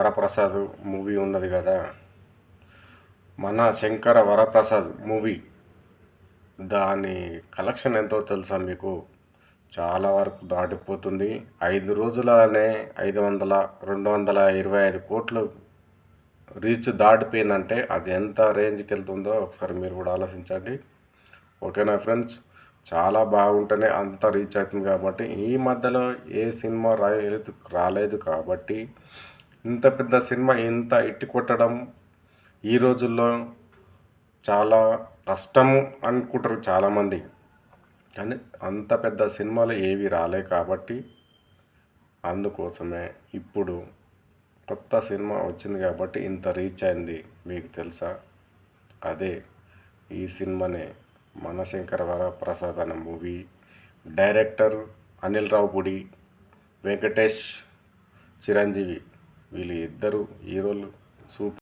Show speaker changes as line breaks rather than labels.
Varaprasad movie ఉన్నది కదా? మన శంకర వరప్రసాద్ మూవీ. దాని కలెక్షన్ ఎంతో తెలుసా మీకు? చాలా వరకు దాటిపోతుంది. ఐదు రోజులనే ఐదు వందల రెండు వందల ఇరవై ఐదు కోట్లు రీచ్ దాటిపోయిందంటే అది ఎంత రేంజ్కి వెళ్తుందో ఒకసారి మీరు కూడా ఆలోచించండి. ఓకేనా ఫ్రెండ్స్ చాలా బాగుంటేనే అంత రీచ్ అవుతుంది కాబట్టి ఈ మధ్యలో ఏ సినిమా రాలేదు రాలేదు కాబట్టి ఇంత పెద్ద సినిమా ఇంత ఎట్టి కొట్టడం ఈ రోజుల్లో చాలా కష్టము అనుకుంటారు చాలామంది. కానీ అంత పెద్ద సినిమాలు ఏవి రాలే కాబట్టి అందుకోసమే ఇప్పుడు కొత్త సినిమా వచ్చింది కాబట్టి ఇంత రీచ్ అయింది మీకు తెలుసా? అదే ఈ సినిమానే మనశంకర వరప్రసాద్ అనే మూవీ. డైరెక్టర్ అనిల్ రావుపుడి వెంకటేష్ చిరంజీవి. వీళ్ళు ఇద్దరు హీరోలు సూపర్